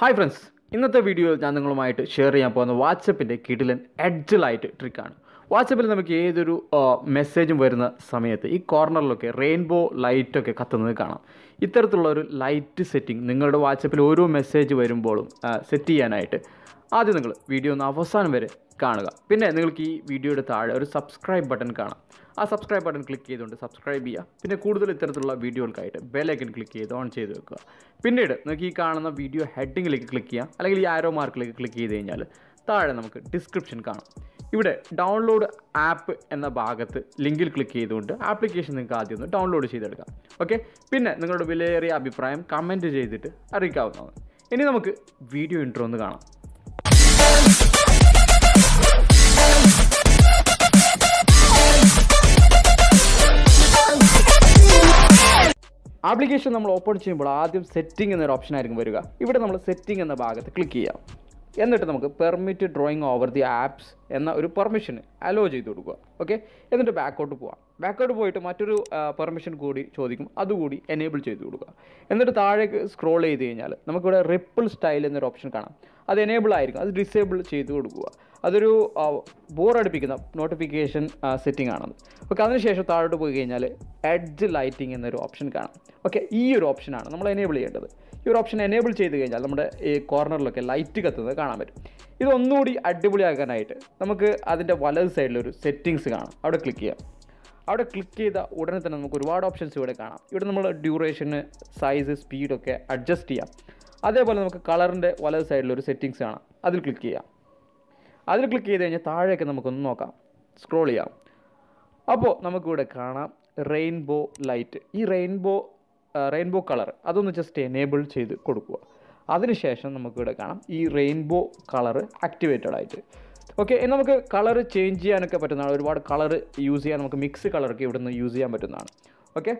Hi friends ഇന്നത്തെ വീഡിയോയിൽ ഞാൻ നിങ്ങളുമായിട്ട് ഷെയർ ചെയ്യാൻ പോകുന്ന വാട്സപ്പിന്റെ കിടിലൻ എഡ്ജിലായിട്ട് ട്രിക്കാണ് വാട്സപ്പിൽ നമുക്ക് ഏതൊരു മെസ്സേജും വരുന്ന സമയത്ത് ഈ കോർണറിലൊക്കെ റെയിൻബോ ലൈറ്റൊക്കെ കത്തുന്നത് കാണാം. ഇത്തരത്തിലുള്ള ഒരു ലൈറ്റ് സെറ്റിംഗ് നിങ്ങളുടെ വാട്സപ്പിൽ ഓരോ മെസ്സേജ് വരുമ്പോഴും സെറ്റ് ചെയ്യാനായിട്ട് ആദ്യം നിങ്ങൾ വീഡിയോ ഒന്ന് അവസാനം വരെ കാണുക. പിന്നെ നിങ്ങൾക്ക് ഈ വീഡിയോയുടെ താഴെ ഒരു സബ്സ്ക്രൈബ് ബട്ടൺ കാണാം. ആ സബ്സ്ക്രൈബ് ബട്ടൺ ക്ലിക്ക് ചെയ്തുകൊണ്ട് സബ്സ്ക്രൈബ് ചെയ്യുക. പിന്നെ കൂടുതൽ ഇത്തരത്തിലുള്ള വീഡിയോകൾക്കായിട്ട് ബെലൈക്കൻ ക്ലിക്ക് ചെയ്ത് ഓൺ ചെയ്ത് വെക്കുക. പിന്നീട് നിങ്ങൾക്ക് ഈ കാണുന്ന വീഡിയോ ഹെഡിങ്ങിലേക്ക് ക്ലിക്ക് ചെയ്യാം. അല്ലെങ്കിൽ ഈ ആരോ മാർക്കിലേക്ക് ക്ലിക്ക് ചെയ്ത് കഴിഞ്ഞാൽ താഴെ നമുക്ക് ഡിസ്ക്രിപ്ഷൻ കാണാം. ഇവിടെ ഡൗൺലോഡ് ആപ്പ് എന്ന ഭാഗത്ത് ലിങ്കിൽ ക്ലിക്ക് ചെയ്തുകൊണ്ട് ആപ്ലിക്കേഷൻ നിങ്ങൾക്ക് ആദ്യം ഒന്ന് ഡൗൺലോഡ് ചെയ്തെടുക്കാം. ഓക്കെ പിന്നെ നിങ്ങളുടെ വിലയേറിയ അഭിപ്രായം കമന്റ് ചെയ്തിട്ട് അറിയിക്കാവുന്നതാണ്. ഇനി നമുക്ക് വീഡിയോ ഇൻട്രോ ഒന്ന് കാണാം. ആപ്ലിക്കേഷൻ നമ്മൾ ഓപ്പൺ ചെയ്യുമ്പോൾ ആദ്യം സെറ്റിംഗ് എന്നൊരു ഓപ്ഷൻ ആയിരിക്കും വരിക. ഇവിടെ നമ്മൾ സെറ്റിംഗ് എന്ന ഭാഗത്ത് ക്ലിക്ക് ചെയ്യാം. എന്നിട്ട് നമുക്ക് permit drawing over the apps എന്ന ഒരു പെർമിഷൻ അലോ ചെയ്ത് കൊടുക്കുക. ഓക്കെ എന്നിട്ട് ബാക്കോട്ട് പോവാം. ബാക്കോട്ട് പോയിട്ട് മറ്റൊരു പെർമിഷൻ കൂടി ചോദിക്കും. അതുകൂടി എനേബിൾ ചെയ്ത് കൊടുക്കുക. എന്നിട്ട് താഴേക്ക് സ്ക്രോൾ ചെയ്ത് കഴിഞ്ഞാൽ നമുക്കിവിടെ റിപ്പിൾ സ്റ്റൈൽ എന്നൊരു ഓപ്ഷൻ കാണാം. അത് എനേബിൾ ആയിരിക്കും. അത് ഡിസേബിൾ ചെയ്ത് കൊടുക്കുക. അതൊരു ബോർ അടുപ്പിക്കുന്ന നോട്ടിഫിക്കേഷൻ സെറ്റിംഗ് ആണത് ഓക്കെ അതിനുശേഷം താഴോട്ട് പോയി കഴിഞ്ഞാൽ എഡ്ജ് ലൈറ്റിംഗ് എന്നൊരു ഓപ്ഷൻ കാണാം. ഓക്കെ ഈ ഒരു ഓപ്ഷനാണ് നമ്മൾ എനേബിൾ ചെയ്യേണ്ടത്. ഈ ഒരു ഓപ്ഷൻ എനേബിൾ ചെയ്ത് കഴിഞ്ഞാൽ നമ്മുടെ ഈ കോർണറിലൊക്കെ ലൈറ്റ് കത്തുന്നത് കാണാൻ പറ്റും. ഇതൊന്നുകൂടി അടിപൊളിയാക്കാനായിട്ട് നമുക്ക് അതിന്റെ വലത് സൈഡിലൊരു സെറ്റിങ്സ് കാണാം. അവിടെ ക്ലിക്ക് ചെയ്യാം. അവിടെ ക്ലിക്ക് ചെയ്ത ഉടനെ തന്നെ നമുക്ക് ഒരുപാട് ഓപ്ഷൻസ് ഇവിടെ കാണാം. ഇവിടെ നമ്മൾ ഡ്യൂറേഷന് സൈസ് സ്പീഡൊക്കെ അഡ്ജസ്റ്റ് ചെയ്യാം. അതേപോലെ നമുക്ക് കളറിന്റെ വലത് സൈഡിലൊരു സെറ്റിങ്സ് കാണാം. അതിൽ ക്ലിക്ക് ചെയ്യാം. അതിൽ ക്ലിക്ക് ചെയ്ത് കഴിഞ്ഞാൽ താഴേക്ക് നമുക്കൊന്ന് നോക്കാം. സ്ക്രോൾ ചെയ്യാം. അപ്പോൾ നമുക്കിവിടെ കാണാം റെയിൻബോ ലൈറ്റ് ഈ റെയിൻബോ റെയിൻബോ കളർ അതൊന്ന് ജസ്റ്റ് എനേബിൾ ചെയ്ത് കൊടുക്കുക. അതിനുശേഷം നമുക്കിവിടെ കാണാം ഈ റെയിൻബോ കളർ ആക്ടിവേറ്റഡ് ആയിട്ട്. ഓക്കെ ഇനി നമുക്ക് കളർ ചേഞ്ച് ചെയ്യാനൊക്കെ പറ്റുന്നതാണ് ഒരുപാട് കളർ യൂസ് ചെയ്യാൻ നമുക്ക് മിക്സ് കളറൊക്കെ ഇവിടെ നിന്ന് യൂസ് ചെയ്യാൻ പറ്റുന്നതാണ്. ഓക്കെ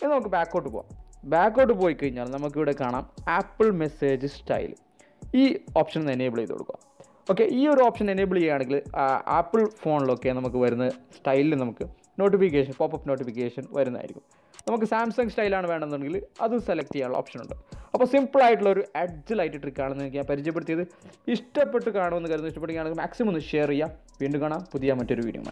ഇനി നമുക്ക് ബാക്കോട്ട് പോവാം. ബാക്കോട്ട് പോയി കഴിഞ്ഞാൽ നമുക്കിവിടെ കാണാം ആപ്പിൾ മെസ്സേജ് സ്റ്റൈൽ ഈ ഓപ്ഷൻ എനേബിൾ ചെയ്ത് കൊടുക്കുക. ഓക്കെ ഈ ഒരു ഓപ്ഷൻ എനേബിൾ ചെയ്യുകയാണെങ്കിൽ ആപ്പിൾ ഫോണിലൊക്കെ നമുക്ക് വരുന്ന സ്റ്റൈലിൽ നമുക്ക് നോട്ടിഫിക്കേഷൻ പോപ്പപ്പ് നോട്ടിഫിക്കേഷൻ വരുന്നതായിരിക്കും. നമുക്ക് സാംസങ് സ്റ്റൈലാണ് വേണമെന്നുണ്ടെങ്കിൽ അത് സെലക്ട് ചെയ്യാനുള്ള ഓപ്ഷൻ ഉണ്ട്. അപ്പോൾ സിമ്പിൾ ആയിട്ടുള്ള ഒരു അഡ്ജ് ലൈറ്റ് ട്രിക്കാണെന്ന് ഞാൻ പരിചയപ്പെടുത്തിയത്. ഇഷ്ടപ്പെട്ട് കാണുമെന്ന് കരുതുന്നു. ഇഷ്ടപ്പെടുകയാണെങ്കിൽ മാക്സിമം ഒന്ന് ഷെയർ ചെയ്യാം. വീണ്ടും കാണാം. പുതിയ മറ്റൊരു വീഡിയോ